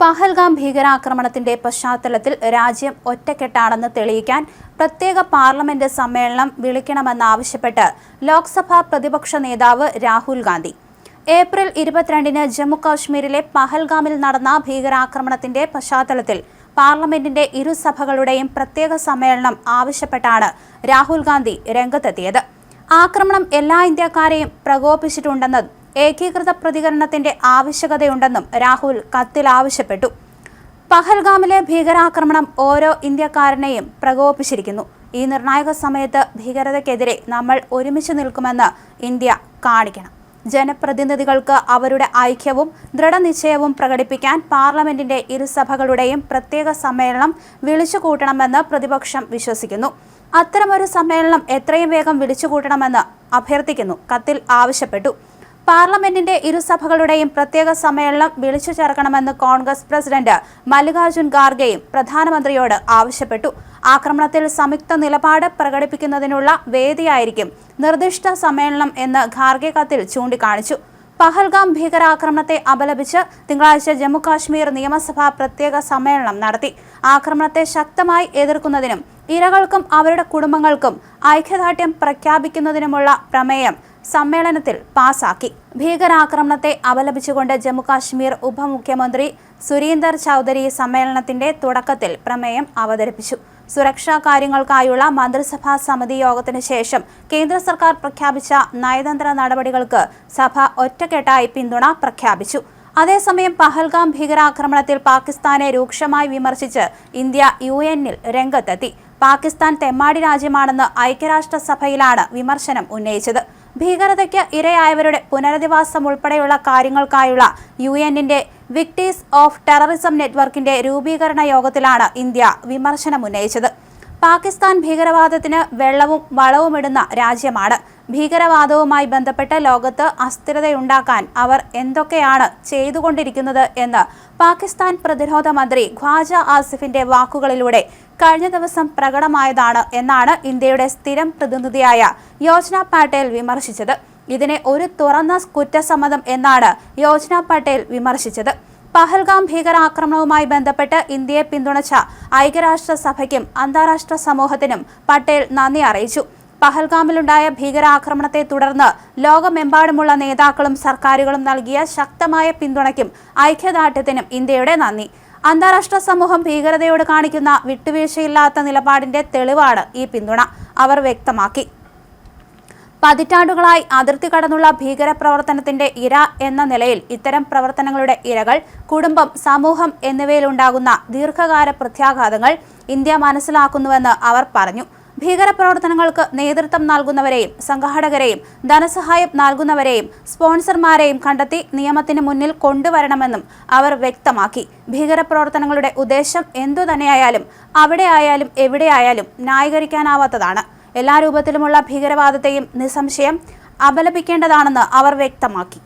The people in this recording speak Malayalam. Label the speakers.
Speaker 1: പഹൽഗാം ഭീകരാക്രമണത്തിന്റെ പശ്ചാത്തലത്തിൽ രാജ്യം ഒറ്റക്കെട്ടാണെന്ന് തെളിയിക്കാൻ പ്രത്യേക പാർലമെന്റ് സമ്മേളനം വിളിക്കണമെന്നാവശ്യപ്പെട്ട് ലോക്സഭാ പ്രതിപക്ഷ നേതാവ് രാഹുൽ ഗാന്ധി. ഏപ്രിൽ ഇരുപത്തിരണ്ടിന് ജമ്മുകാശ്മീരിലെ പഹൽഗാമിൽ നടന്ന ഭീകരാക്രമണത്തിന്റെ പശ്ചാത്തലത്തിൽ പാർലമെന്റിന്റെ ഇരുസഭകളുടെയും പ്രത്യേക സമ്മേളനം ആവശ്യപ്പെട്ടാണ് രാഹുൽ ഗാന്ധി രംഗത്തെത്തിയത്. ആക്രമണം എല്ലാ ഇന്ത്യക്കാരെയും പ്രകോപിച്ചിട്ടുണ്ടെന്ന് ഏകീകൃത പ്രതികരണത്തിന്റെ ആവശ്യകതയുണ്ടെന്നും രാഹുൽ കത്തിൽ ആവശ്യപ്പെട്ടു. പഹൽഗാമിലെ ഭീകരാക്രമണം ഓരോ ഇന്ത്യക്കാരനെയും പ്രകോപിച്ചിരിക്കുന്നു ഈ നിർണായക സമയത്ത് ഭീകരതയ്ക്കെതിരെ നമ്മൾ ഒരുമിച്ച് നിൽക്കുമെന്ന് ഇന്ത്യ കാണിക്കണം. ജനപ്രതിനിധികൾക്ക് അവരുടെ ഐക്യവും ദൃഢനിശ്ചയവും പ്രകടിപ്പിക്കാൻ പാർലമെന്റിന്റെ ഇരുസഭകളുടെയും പ്രത്യേക സമ്മേളനം വിളിച്ചു കൂട്ടണമെന്ന് പ്രതിപക്ഷം വിശ്വസിക്കുന്നു. അത്തരമൊരു സമ്മേളനം എത്രയും വേഗം വിളിച്ചു വിളിച്ചുകൂട്ടണമെന്ന് അഭ്യർത്ഥിക്കുന്നു. കത്തിൽ ആവശ്യപ്പെട്ടു. പാർലമെന്റിന്റെ ഇരുസഭകളുടെയും പ്രത്യേക സമ്മേളനം വിളിച്ചു ചേർക്കണമെന്ന് കോൺഗ്രസ് പ്രസിഡന്റ് മല്ലികാർജുൻ ഖാർഗെയും പ്രധാനമന്ത്രിയോട് ആവശ്യപ്പെട്ടു. ആക്രമണത്തിൽ സംയുക്ത നിലപാട് പ്രകടിപ്പിക്കുന്നതിനുള്ള വേദിയായിരിക്കും നിർദ്ദിഷ്ട സമ്മേളനം എന്ന് ഖാർഗെ കത്തിൽ ചൂണ്ടിക്കാണിച്ചു. പഹൽഗാം ഭീകരാക്രമണത്തെ അപലപിച്ച് തിങ്കളാഴ്ച ജമ്മുകാശ്മീർ നിയമസഭ പ്രത്യേക സമ്മേളനം നടത്തി. ആക്രമണത്തെ ശക്തമായി എതിർക്കുന്നതിനും ഇരകൾക്കും അവരുടെ കുടുംബങ്ങൾക്കും ഐക്യദാർഢ്യം പ്രഖ്യാപിക്കുന്നതിനുമുള്ള പ്രമേയം സമ്മേളനത്തിൽ പാസാക്കി. ഭീകരാക്രമണത്തെ അപലപിച്ചുകൊണ്ട് ജമ്മുകാശ്മീർ ഉപമുഖ്യമന്ത്രി സുരീന്ദർ ചൌധരി സമ്മേളനത്തിന്റെ തുടക്കത്തിൽ പ്രമേയം അവതരിപ്പിച്ചു. സുരക്ഷാ കാര്യങ്ങൾക്കായുള്ള മന്ത്രിസഭാ സമിതി യോഗത്തിന് ശേഷം കേന്ദ്ര സർക്കാർ പ്രഖ്യാപിച്ച നയതന്ത്ര നടപടികൾക്ക് സഭ ഒറ്റക്കെട്ടായി പിന്തുണ പ്രഖ്യാപിച്ചു. അതേസമയം പഹൽഗാം ഭീകരാക്രമണത്തിൽ പാകിസ്ഥാനെ രൂക്ഷമായി വിമർശിച്ച് ഇന്ത്യ യു എന്നിൽ രംഗത്തെത്തി. പാകിസ്ഥാൻ തെമ്മാടി രാജ്യമാണെന്ന് ഐക്യരാഷ്ട്രസഭയിലാണ് വിമർശനം ഉന്നയിച്ചത്. ഭീകരതയ്ക്ക് ഇരയായവരുടെ പുനരധിവാസം ഉൾപ്പെടെയുള്ള കാര്യങ്ങൾക്കായുള്ള യു എന്നിന്റെ വിക്ടീസ് ഓഫ് ടെററിസം നെറ്റ്വർക്കിന്റെ രൂപീകരണ യോഗത്തിലാണ് ഇന്ത്യ വിമർശനമുന്നയിച്ചത്. പാകിസ്ഥാൻ ഭീകരവാദത്തിന് വെള്ളവും വളവുമിടുന്ന രാജ്യമാണ്. ഭീകരവാദവുമായി ബന്ധപ്പെട്ട് ലോകത്ത് അസ്ഥിരതയുണ്ടാക്കാൻ അവർ എന്തൊക്കെയാണ് ചെയ്തുകൊണ്ടിരിക്കുന്നത് എന്ന് പാകിസ്ഥാൻ പ്രതിരോധ മന്ത്രി ഖ്വാജ ആസിഫിന്റെ വാക്കുകളിലൂടെ കഴിഞ്ഞ ദിവസം പ്രകടമായതാണ് എന്നാണ് ഇന്ത്യയുടെ സ്ഥിരം പ്രതിനിധിയായ യോജന പാട്ടേൽ വിമർശിച്ചത്. ഇതിനെ ഒരു തുറന്ന കുറ്റസമ്മതം എന്നാണ് യോജന പട്ടേൽ വിമർശിച്ചത്. പഹൽഗാം ഭീകരാക്രമണവുമായി ബന്ധപ്പെട്ട് ഇന്ത്യയെ പിന്തുണച്ച ഐക്യരാഷ്ട്ര ഐക്യരാഷ്ട്രസഭയ്ക്കും അന്താരാഷ്ട്ര സമൂഹത്തിനും പട്ടേൽ നന്ദി അറിയിച്ചു. പഹൽഗാമിലുണ്ടായ ഭീകരാക്രമണത്തെ തുടർന്ന് ലോകമെമ്പാടുമുള്ള നേതാക്കളും സർക്കാരുകളും നൽകിയ ശക്തമായ പിന്തുണയ്ക്കും ഐക്യദാർഢ്യത്തിനും ഇന്ത്യയുടെ നന്ദി. അന്താരാഷ്ട്ര സമൂഹം ഭീകരതയോട് കാണിക്കുന്ന വിട്ടുവീഴ്ചയില്ലാത്ത നിലപാടിന്റെ തെളിവാണ് ഈ പിന്തുണ അവർ വ്യക്തമാക്കി. പതിറ്റാണ്ടുകളായി അതിർത്തി കടന്നുള്ള ഭീകരപ്രവർത്തനത്തിന്റെ ഇര എന്ന നിലയിൽ ഇത്തരം പ്രവർത്തനങ്ങളുടെ ഇരകൾ കുടുംബം സമൂഹം എന്നിവയിലുണ്ടാകുന്ന ദീർഘകാല പ്രത്യാഘാതങ്ങൾ ഇന്ത്യ മനസ്സിലാക്കുന്നുവെന്ന് അവർ പറഞ്ഞു. ഭീകരപ്രവർത്തനങ്ങൾക്ക് നേതൃത്വം നൽകുന്നവരെയും സംഘാടകരെയും ധനസഹായം നൽകുന്നവരെയും സ്പോൺസർമാരെയും കണ്ടെത്തി നിയമത്തിന് മുന്നിൽ കൊണ്ടുവരണമെന്നും അവർ വ്യക്തമാക്കി. ഭീകരപ്രവർത്തനങ്ങളുടെ ഉദ്ദേശം എന്തുതന്നെയായാലും അവിടെയായാലും എവിടെയായാലും ന്യായീകരിക്കാനാവാത്തതാണ്. എല്ലാ രൂപത്തിലുമുള്ള ഭീകരവാദത്തെയും നിസ്സംശയം അപലപിക്കേണ്ടതാണെന്ന് അവർ വ്യക്തമാക്കി.